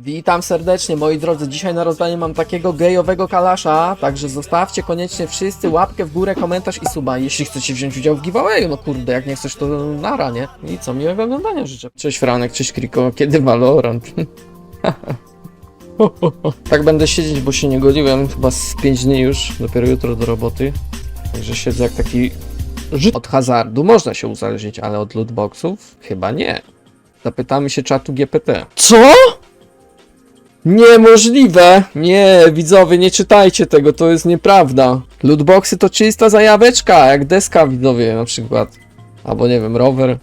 Witam serdecznie moi drodzy, dzisiaj na rozdanie mam takiego gejowego kalasza, także zostawcie koniecznie wszyscy łapkę w górę, komentarz i suba, jeśli chcecie wziąć udział w giveawayu, no kurde, jak nie chcesz to nara, nie? I co, miłego oglądania życzę. Cześć Franek, cześć Kriko, kiedy Valorant? tak będę siedzieć, bo się nie godziłem, chyba z 5 dni już, dopiero jutro do roboty, także siedzę jak taki Żyd. Od hazardu można się uzależnić, ale od lootboxów chyba nie. Zapytamy się czatu GPT. Co? Niemożliwe! Nie, widzowie, nie czytajcie tego, to jest nieprawda. Lootboxy to czysta zajaweczka, jak deska widzowie na przykład. Albo nie wiem, rower.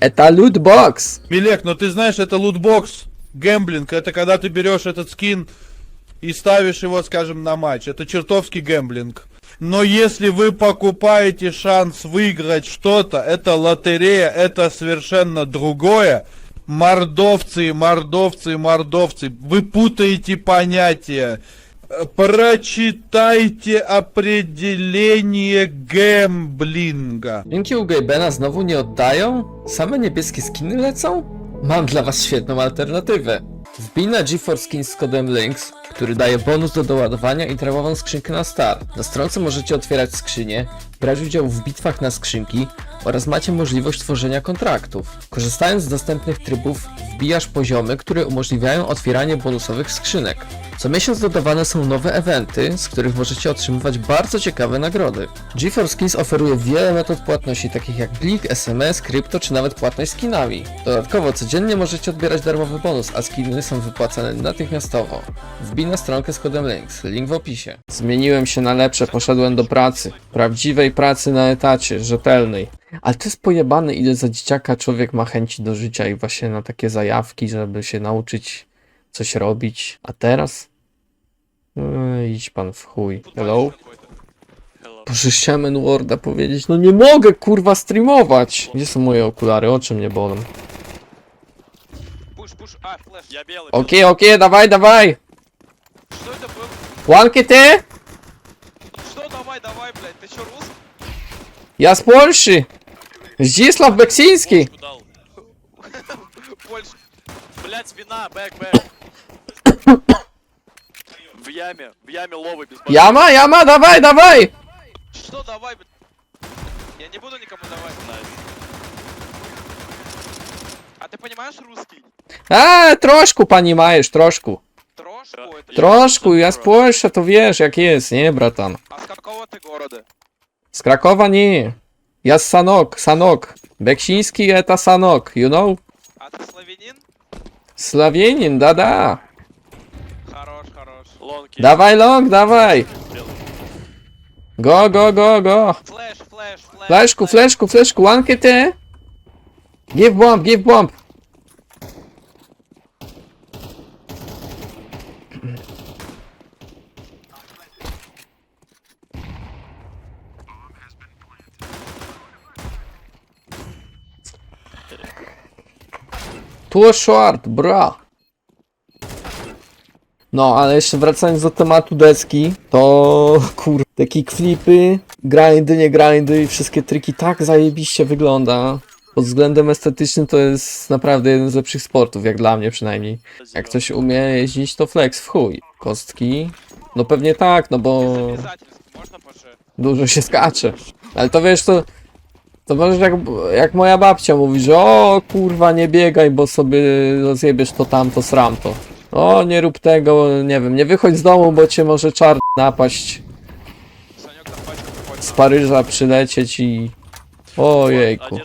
Eta lootbox! Милек, но ты знаешь, это лутбокс, гэмблинг. Это когда ты берешь этот скин и ставишь его, скажем, на матч. Это чертовский гэмблинг. Но если вы покупаете шанс выиграть что-то, это лотерея, это совершенно другое. Мордовцы, мордовцы, мордовцы, вы путаете понятия. Э, Прочитайте определение гэмблинга. Dzięki u Gabena znowu nie oddają? Same niebieskie skiny lecą? Mam dla was świetną alternatywę. Wbij na GeForce Skins z kodem LINKS, który daje bonus do doładowania i darmową skrzynkę na start. Na stronce możecie otwierać skrzynie, brać udział w bitwach na skrzynki oraz macie możliwość tworzenia kontraktów. Korzystając z dostępnych trybów, wbijasz poziomy, które umożliwiają otwieranie bonusowych skrzynek. Co miesiąc dodawane są nowe eventy, z których możecie otrzymywać bardzo ciekawe nagrody. GeForce Skins oferuje wiele metod płatności, takich jak Blik, SMS, krypto czy nawet płatność skinami. Dodatkowo codziennie możecie odbierać darmowy bonus, a skiny są wypłacane natychmiastowo. Wbij na stronkę z kodem LINKS, link w opisie. Zmieniłem się na lepsze, poszedłem do pracy. Prawdziwej pracy na etacie, rzetelnej. Ale to jest pojebane, ile za dzieciaka człowiek ma chęci do życia i właśnie na takie zajawki, żeby się nauczyć coś robić. A teraz? Ej, idź pan w chuj. Hello? Boże, chciałem Worda powiedzieć. No nie mogę kurwa streamować! Gdzie są moje okulary? Oczy mnie bolą. Пуш, пуш, а, флеш. Я белый. Okej, okej, dawaj, dawaj! Что это был? Łanki ty? Что, давай, давай, блядь, ты чё, рус? Polszy! Zdzisław Beksiński! Пушку дал. Польша. Блять, спина, бэк, бэк. В яме, в яме ловы без. Jama, jama, dawaj, dawaj! Что, давай, блядь? Я не буду никому давать. Найс. А ты понимаешь русский? Troszku pani majesz, troszku. Трошку? Это... Troszku, ja z Polszy, to wiesz jak jest, nie bratan? А с какого ты города? Z Krakowa nie. Ja z Sanok, Sanok. Beksiński eta Sanok, you know? А ты славянин? Sławienin, da-da. Хорош, хорош. Лонки. Dawaj long, dawaj. Белый. Go, go, go, go. Флеш, флеш, флеш. Fleszku, флеш. fleszku, fleszku, łankę ty. Give bomb, give bomb. Tu short, bra. No, ale jeszcze wracając do tematu deski, to kur... te kickflipy, grindy, nie grindy i wszystkie triki tak zajebiście wygląda pod względem estetycznym to jest naprawdę jeden z lepszych sportów, jak dla mnie przynajmniej. Jak ktoś umie jeździć, to flex w chuj. Kostki? No pewnie tak, no bo dużo się skacze. Ale to wiesz, to, to możesz jak, jak moja babcia mówi, że o kurwa nie biegaj, bo sobie zjebiesz, to tamto, sram to. O nie rób tego, nie wiem, nie wychodź z domu, bo cię może czar napaść. Z Paryża przylecieć i... Ojejku.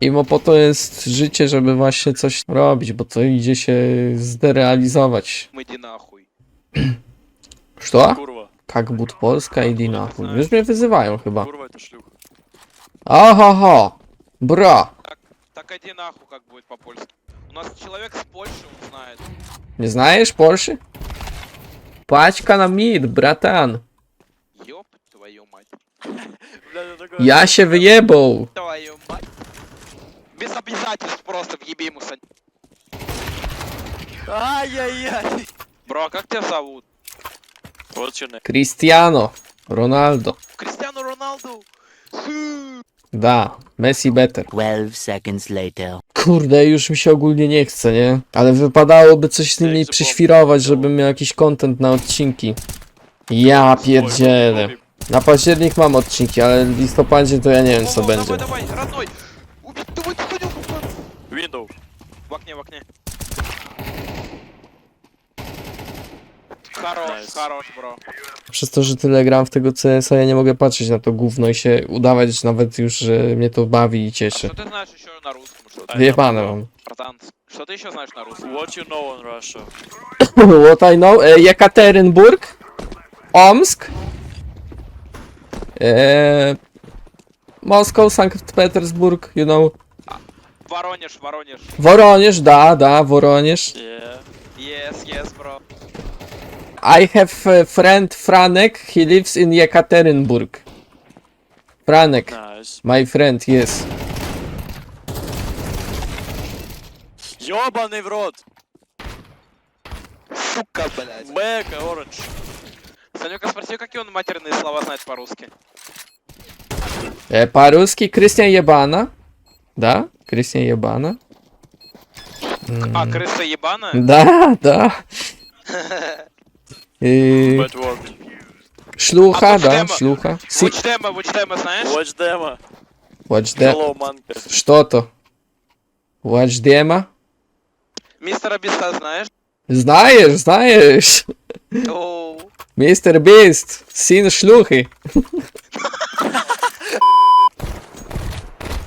Один. Imo po to jest życie, żeby właśnie coś robić, bo to idzie się zderealizować. Мы иди нахуй. Co? Курва. Jak but Polska i Dinachu. Już mnie wyzywają chyba. Курва это шлюха. Ohoho! Bra! Так иди нахуй, как будет по-польски. У нас человек с Польши, он знает. Nie znajesz Porsche? Paćka na mid, bratan. Ёб твою мать. Бля, я такой... Ja się wyjebał. Твою мать. Без обязательств просто въеби ему, Сань. Ай-яй-яй. Бро, а как тебя зовут? Вот черный. Cristiano. Ronaldo. Кристиану Роналду. Су. Da. Messi better. 12 seconds later. Kurde, już mi się ogólnie nie chce, nie? Ale wypadałoby coś z nimi Jak to przyświrować, było? żebym miał jakiś content na odcinki. Ja pierdzielę. Na październik mam odcinki, ale w listopadzie to ja nie wiem co О, będzie. Давай, давай, родной! Убить, давай, давай, давай! Window. В окне, в окне. Хорош, Nice. хорош, бро. Przez to, że tyle gram w tego CS-a, ja nie mogę patrzeć na to gówno i się udawać nawet już, że mnie to bawi i А cieszy. что ты знаешь еще на русском? Что ты, Wyjebane mam. братан? Что ты еще знаешь на русском? What you know on Russia? What I know? E, Jekaterinburg, Omsk, e, Moskwa, Sankt Petersburg, you know, Воронеж, Воронеж. Da, da, Woronież. Yeah. Yes, yes, bro. I have a friend Franek, he lives in Jekaterinburg. Franek, Nice. my friend, yes. Ёбаный в рот. Сука, блядь. Бэка, оранж. Санюка, спроси, какие он матерные слова знает по-русски. E, По-русски Krystian Jebana. Да? Крыса ебана. А, крыса ебана? Да, да. И... Шлюха, а да, шлюха. Watch demo, watch demo, знаешь? Watch demo. Watch демо. Что-то. Watch demo. Мистер Биста знаешь? Знаешь, знаешь. Мистер Бист, сын шлюхи.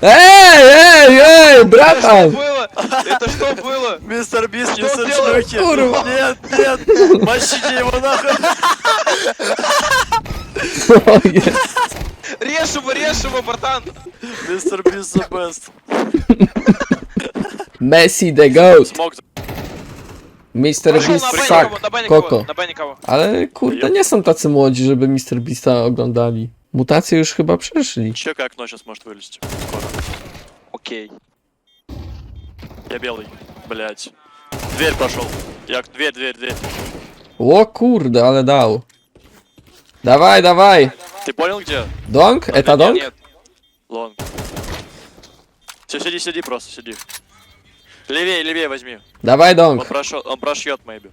Эй, эй, эй, Это что братан! было? Это что было? Мистер Бист, не Что делаешь? шлюхи. Курва. Нет, нет. Мощите его нахуй. О, yes. Режь его, режь его, братан! Мистер Бист the best. Messi the goat. Смог. Mr. Пошел Beast на Б suck. никого, на Б никого, Koko. на Б никого. Ale kurde, nie są tacy młodzi, żeby Mr. Beasta oglądali. Mutacje już chyba przeszli. Чё, как окно сейчас может вылезти? Скоро. Окей. Я белый. Блять. Дверь пошел. Я... Дверь, дверь, дверь. O kurde, ale dał. Dawaj, dawaj. Ты понял где? Dong? Eta dong? Нет. Лонг. Все, сиди, сиди, просто сиди. Левее, левее возьми. Dawaj Он dong. прошел, он прошьет, maybe.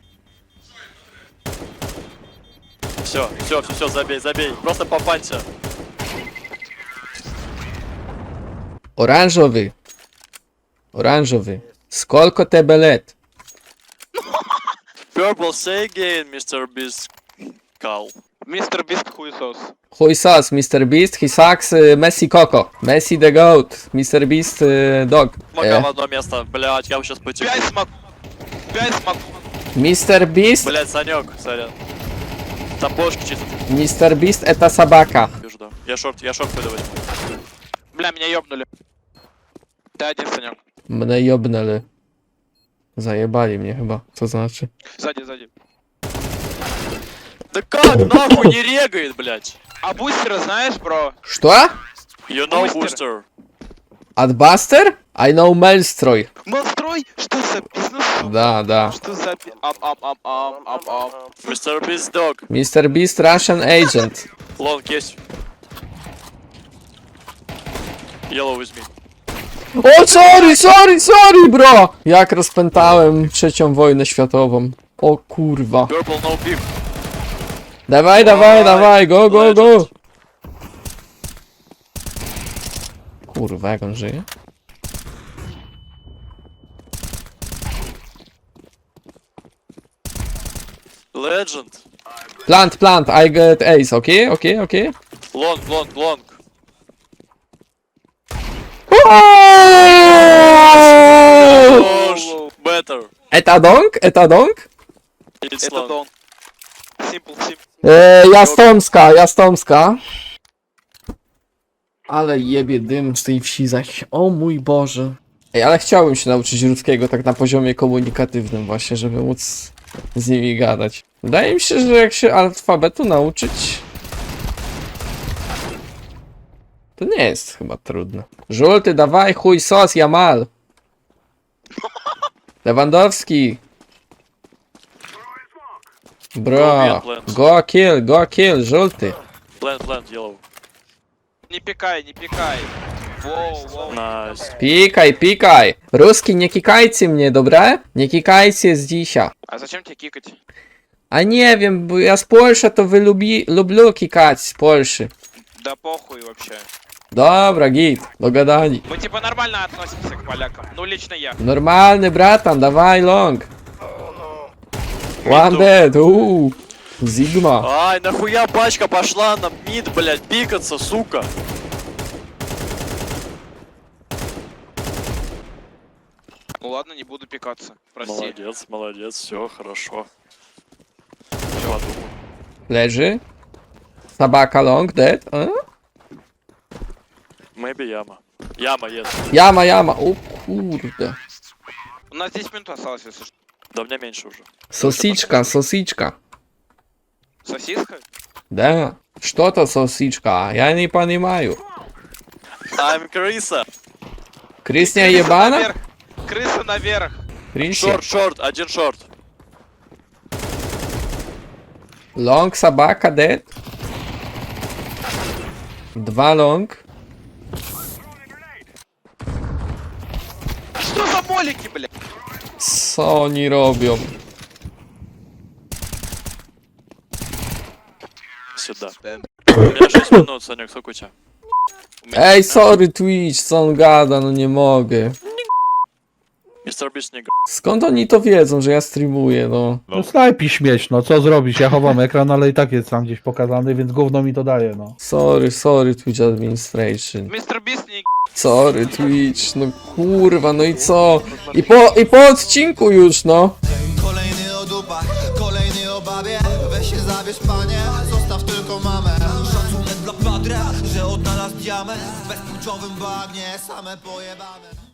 Все, все, все, все, забей, забей. Просто попанься. Oranżowy. Oranżowy. Skolko tebe let? Purple, say again, Mr. Beast. Call. Мистер Бист хуесос. Sos, Mr. Beast, he sucks, Messi Coco. Messi the goat. Mr. Beast y, dog. E, в одно место, блять, я сейчас потеку. Пять смог. Пять смог. Mr. Beast, Блять, Санек, сорян. Там бошки чисто. Beast eta sabaka. вижу, да. Я шорт, я шорт возьму. Бля, меня ёбнули. Ты один, Санек. Mnie jobnęli. Zajebali mnie chyba, co znaczy. Сзади, сзади. Да как, нахуй не регает, блять. А бустера знаешь, бро? Что? You know Бустер. booster. Adbuster? I know Melstroj. Монстрой? Что за бизнес? Da, da. Что за... би- Ам, ам, ам, ам, ам, ам. Mr. Beast dog. Mr. Beast Russian Agent. Лонг есть. Yellow with me. O, sorry, sorry, sorry, bro! Jak rozpętałem trzecią wojnę światową. O kurwa. Purple no peep. Dawaj, dawaj, dawaj, go, go, go! Kurwa, jak on żyje? Legend. Plant, plant, I get ace, okay, okay, okay. Long, long, long. Воу. Better. Eta dong? Eta dong? It's Это long. Дон. Simple, simple. Eee, Jastomska, Jastomska. ale jebie dym z tej wsi zaś. O mój Boże. Ej, ale chciałbym się nauczyć ruskiego tak na poziomie komunikatywnym właśnie, żeby móc z nimi gadać. Wydaje mi się, że jak się alfabetu nauczyć... To nie jest chyba trudne. Żółty, dawaj, chuj sos, Jamal. Lewandowski. Bro, go kill, go kill, żółty. Yellow. не пикай, не пикай. Воу, Пикай, пикай. Русский, не кикайте мне, добра? Не кикайте с. А зачем тебе кикать? А не вим, я с Польши, то вы люби, люблю кикать с Польши. Да похуй вообще. Добра, гид, благодарни. Мы типа нормально относимся к полякам, ну лично я. Нормальный, братан, давай лонг. Ну. One dead, ууу. Sigma. Ай, нахуя пачка пошла на мид, блядь, пикаться, сука. Ну ладно, не буду пикаться. Прости. Молодец, молодец, все хорошо. Чего думаю? Leży. Tabaka long dead. A? Maybe яма. Яма есть. Jama, jama. O kurde. У нас 10 минут осталось, если что. Да мне меньше уже. Sosiczka, sosiczka. Сосиска? Да. Что то сосичка? Я не понимаю. I'm крыса. Крысня ебана? наверх. Крыса наверх. Крысня. Шорт, шорт, один шорт. Long собака dead. Dwa long. Что за молики, блядь? Co oni Сюда. У меня 6 минут, Санек, сколько у тебя? У меня- Ej, sorry Twitch, co on gada, no nie mogę. Мистер Бист не г- Skąd oni to wiedzą, że ja streamuję, no? No snajpi śmieć, no co zrobić? Ja chowam ekran, ale i tak jest tam gdzieś pokazany, więc gówno mi to daje, no. Sorry, sorry Twitch Administration. Мистер Бист не Sorry Twitch, no kurwa, no i co? I po, i po odcinku już, no. Kolejny o dupach, kolejny o babie Weź się zabierz panie, Diamę W bezpłciowym bagnie, same pojebane